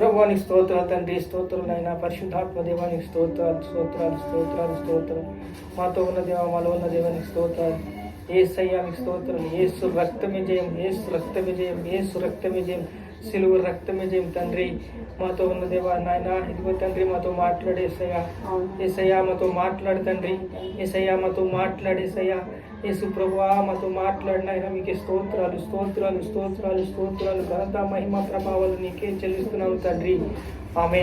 ప్రభువానికి స్తోత్రాలు తండ్రి స్తోత్రం నాయన. పరిశుద్ధాత్మ దేవానికి స్తోత్రాలు స్తోత్రాలు స్తోత్రాలు స్తోత్రం. మాతో ఉన్న దేవ మాలో ఉన్న దేవానికి స్తోత్రాలు. ఏ సయ్యానికి స్తోత్రం. ఏసు రక్త విజయం ఏసు రక్త విజయం ఏసు రక్త విజయం సిలువు రక్త విజయం తండ్రి. మాతో ఉన్న దేవా నాయన. ఇదిగో తండ్రి మాతో మాట్లాడే సయ్యా ఏసయ్యా మాతో మాట్లాడు తండ్రి. ఏసయ్యా మాతో మాట్లాడేసయ్యా యేసు ప్రభువా మాతో మాట్లాడిన ఆయన మీకే స్తోత్రాలు స్తోత్రాలు స్తోత్రాలు స్తోత్రాలు. ఘనత మహిమ ప్రభావాలు నీకే చెల్లిస్తున్నాము తండ్రి. ఆమె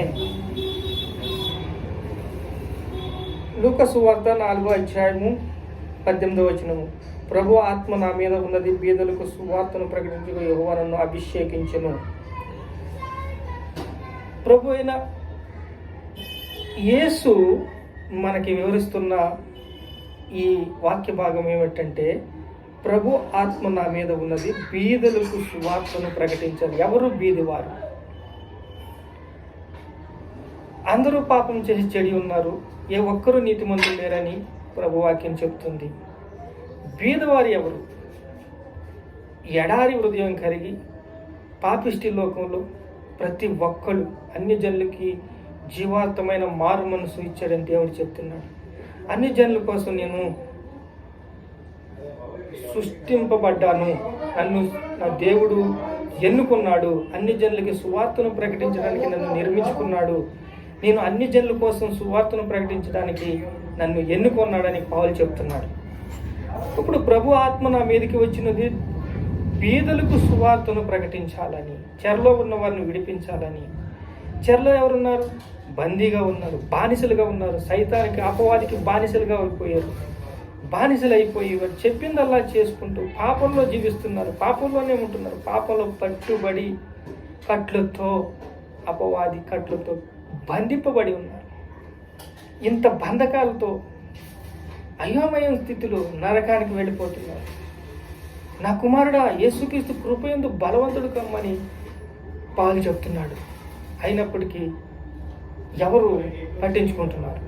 లూక సువార్త నాలుగో అధ్యాయము పద్దెనిమిదో వచనము. ప్రభు ఆత్మ నా మీద ఉన్నది బీదలకు సువార్తను ప్రకటించుకు యెహోవా నన్ను అభిషేకించను. ప్రభు అయిన యేసు మనకి వివరిస్తున్న ఈ వాక్య భాగం ఏమిటంటే ప్రభు ఆత్మ నా మీద ఉన్నది బీదలకు సువార్తను ప్రకటించాలి ఎవరు బీదివారు? అందరూ పాపం చేసి చెడి ఉన్నారు. ఏ ఒక్కరూ నీతిమంతులు లేరని ప్రభు వాక్యం చెప్తుంది. బీదవారు ఎవరు? ఎడారి హృదయం కరిగి పాపిష్టి లోకంలో ప్రతి ఒక్కళ్ళు అన్ని జనులకి జీవార్థమైన మారు మనసు ఇచ్చాడని దేవుడు చెప్తున్నాడు. అన్ని జనుల కోసం నేను సృష్టింపబడ్డాను. నన్ను నా దేవుడు ఎన్నుకున్నాడు. అన్ని జనులకి సువార్తను ప్రకటించడానికి నన్ను నిర్మించుకున్నాడు. నేను అన్ని జనుల కోసం సువార్తను ప్రకటించడానికి నన్ను ఎన్నుకున్నాడని పావులు చెప్తున్నాడు. ఇప్పుడు ప్రభు ఆత్మ నా మీదకి వచ్చినది బీదలకు సువార్తను ప్రకటించాలని చెరలో ఉన్న వారిని విడిపించాలని. చెరలో ఎవరున్నారు? బందీగా ఉన్నారు బానిసలుగా ఉన్నారు సైతానికి అపవాదికి బానిసలుగా అయిపోయారు. బానిసలు అయిపోయి చెప్పిందల్లా చేసుకుంటూ పాపంలో జీవిస్తున్నారు పాపంలోనే ఉంటున్నారు. పాపంలో పట్టుబడి కట్లతో అపవాది కట్లతో బంధింపబడి ఉన్నారు. ఇంత బంధకాలతో అయోమయం స్థితిలో నరకానికి వెళ్ళిపోతున్నారు. నా కుమారుడా యేసుక్రీస్తు కృపయందు బలవంతుడు కమ్మని పాలు చెప్తున్నాడు. అయినప్పటికీ ఎవరు పట్టించుకుంటున్నారు?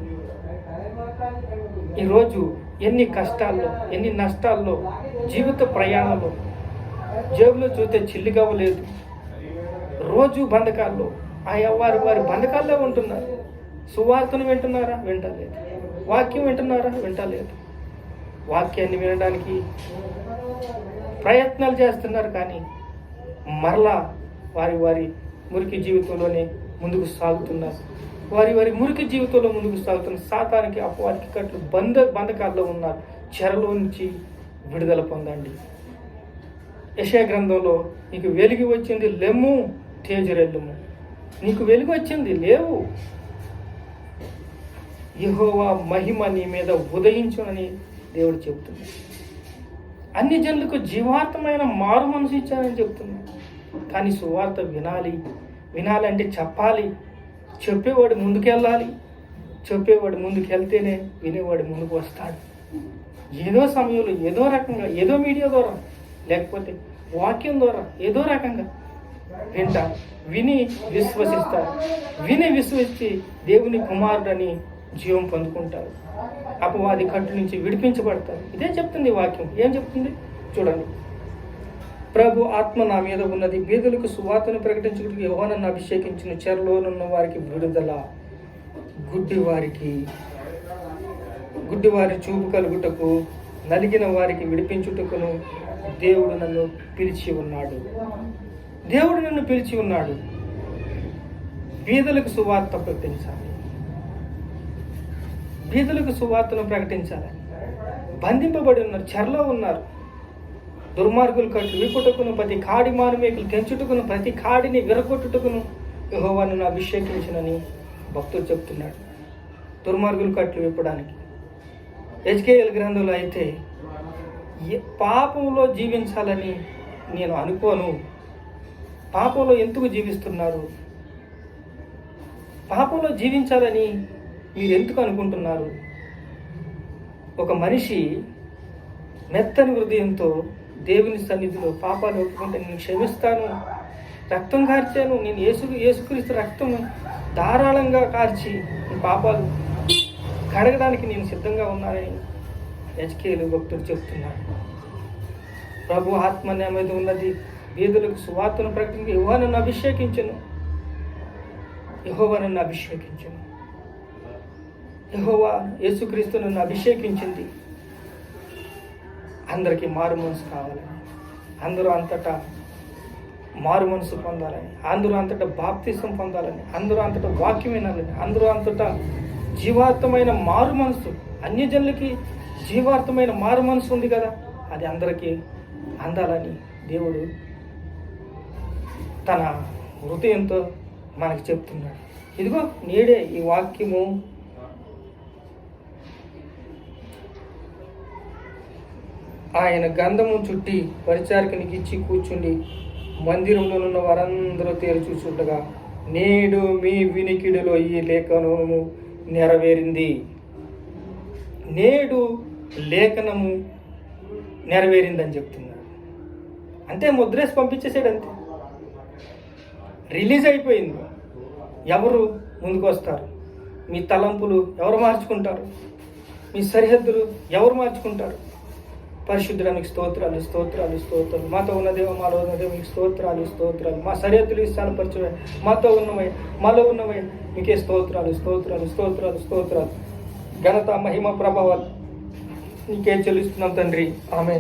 ఈరోజు ఎన్ని కష్టాల్లో ఎన్ని నష్టాల్లో జీవిత ప్రయాణంలో జేబులో చూస్తే చిల్లిగవ్వలేదు రోజు బంధకాల్లో ఆయా వారి వారి బంధకాల్లో ఉంటున్నారు. సువార్తను వింటున్నారా? వింటలేదు. వాక్యం వింటున్నారా? వింటలేదు. వాక్యాన్ని వినడానికి ప్రయత్నాలు చేస్తున్నారు కానీ మరలా వారి వారి మురికి జీవితంలోనే ముందుకు సాగుతున్నారు. వారి వారి మురికి జీవితంలో ముందుకు సాగుతున్న సాతానికి అపవాదికి కట్లు బంధ బంధకాల్లో ఉన్నారు చెరలో నుంచి విడుదల పొందండి. యశా గ్రంథంలో నీకు వెలిగి వచ్చింది లెమ్ము తేజరెల్లుము నీకు వెలుగు వచ్చింది లేవు. యహోవా మహిమ నీ మీద ఉదయించునని దేవుడు చెబుతున్నాడు అన్ని జనులకు జీవార్థమైన మారు మనసు ఇచ్చానని చెప్తున్నాడు కానీ సువార్త వినాలి. వినాలంటే చెప్పాలి. చెప్పేవాడు ముందుకెళ్ళాలి. చెప్పేవాడు ముందుకెళ్తేనే వినేవాడు ముందుకు వస్తాడు ఏదో సమయంలో ఏదో రకంగా ఏదో మీడియా ద్వారా లేకపోతే వాక్యం ద్వారా ఏదో రకంగా వింటారు విని విశ్వసిస్తారు విని విశ్వసించి దేవుని కుమారుడని జీవం పొందుకుంటారు. అపవాది కట్టు నుంచి విడిపించబడతారు. ఇదే చెప్తుంది వాక్యం. ఏం చెప్తుంది? చూడండి. ప్రభు ఆత్మ నా మీద ఉన్నది. బీదులకు సువార్తను ప్రకటించుటకు యోహానన్ను అభిషేకించిన చెరలోనున్న వారికి విడుదల. గుడ్డి వారికి గుడ్డివారి చూపు కలుగుటకు నలిగిన వారికి విడిపించుటకును దేవుడు నన్ను పిలిచి ఉన్నాడు. దేవుడు నన్ను పిలిచి ఉన్నాడు. బీదలకు సువార్త ప్రకటించాలి. బీదలకు సువార్తను ప్రకటించాలి. బంధింపబడి ఉన్నారు చెరలో ఉన్నారు. దుర్మార్గులు కట్టు వీపుటకును ప్రతి కాడి మారుమేకులు తెంచుటకును ప్రతి కాడిని విరగొట్టుటకును యహోవాను అభిషేకించినని భక్తుడు చెప్తున్నాడు. దుర్మార్గులు కట్లు విప్పడానికి. హెచ్కేఎల్ గ్రంథంలో అయితే ఏ- పాపంలో జీవించాలని నేను అనుకోను. పాపంలో ఎందుకు జీవిస్తున్నారు? పాపంలో జీవించాలని మీరు ఎందుకు అనుకుంటున్నారు? ఒక మనిషి మెత్తని హృదయంతో దేవుని సన్నిధిలో పాపాలు ఒప్పుకుంటే నేను క్షమిస్తాను. రక్తం కార్చాను. నేను యేసు యేసుక్రీస్తు రక్తం ధారాళంగా కార్చి పాపాలు కడగడానికి నేను సిద్ధంగా ఉన్నానని హెచ్కేలు భక్తుడు చెప్తున్నాడు ప్రభు ఆత్మ నా మీద ఉన్నది. వీధులకు సువార్తను ప్రకటించి నన్ను అభిషేకించను. యహోవా నన్ను అభిషేకించను. యహోవా యేసుక్రీస్తు నన్ను అభిషేకించింది. అందరికీ మారు మనసు కావాలని అందరూ అంతటా మారు మనసు పొందాలని అందరూ అంతటా బాప్తిసం పొందాలని అందరూ అంతటా వాక్యం వినాలని అందరూ అంతటా జీవార్థమైన మారు మనసు అన్యజనులకి జీవార్థమైన మారు మనసు ఉంది కదా అది అందరికీ అందాలని దేవుడు తన హృదయంతో మనకి చెప్తున్నాడు. ఇదిగో నేడే ఈ వాక్యము ఆయన గంధము చుట్టి పరిచారకునికి ఇచ్చి కూర్చుండి. మందిరంలో ఉన్న వారందరూ తేరు చూచుండగా నేడు మీ వినికిడిలో ఈ లేఖనము నెరవేరింది. నేడు లేఖనము నెరవేరిందని చెప్తున్నాడు అంతే ముద్రేసి పంపించేసాడు అంతే రిలీజ్ అయిపోయింది. ఎవరు ముందుకు వస్తారు? మీ తలంపులు ఎవరు మార్చుకుంటారు? మీ సరిహద్దులు ఎవరు మార్చుకుంటారు? పరిశుద్ధుడానికి స్తోత్రాలు స్తోత్రాలు స్తోత్రాలు. మాతో ఉన్న దేవ మాలో ఉన్న దేవ మీకు స్తోత్రాలు స్తోత్రాలు. మా సరిహద్దులు స్థానపరచవే మాతో ఉన్నవే మాలో ఉన్నవే మీకే స్తోత్రాలు స్తోత్రాలు స్తోత్రాలు స్తోత్రాలు. ఘనత మహిమ ప్రభావాలు నీకే చెల్లిస్తున్నాం తండ్రి. ఆమె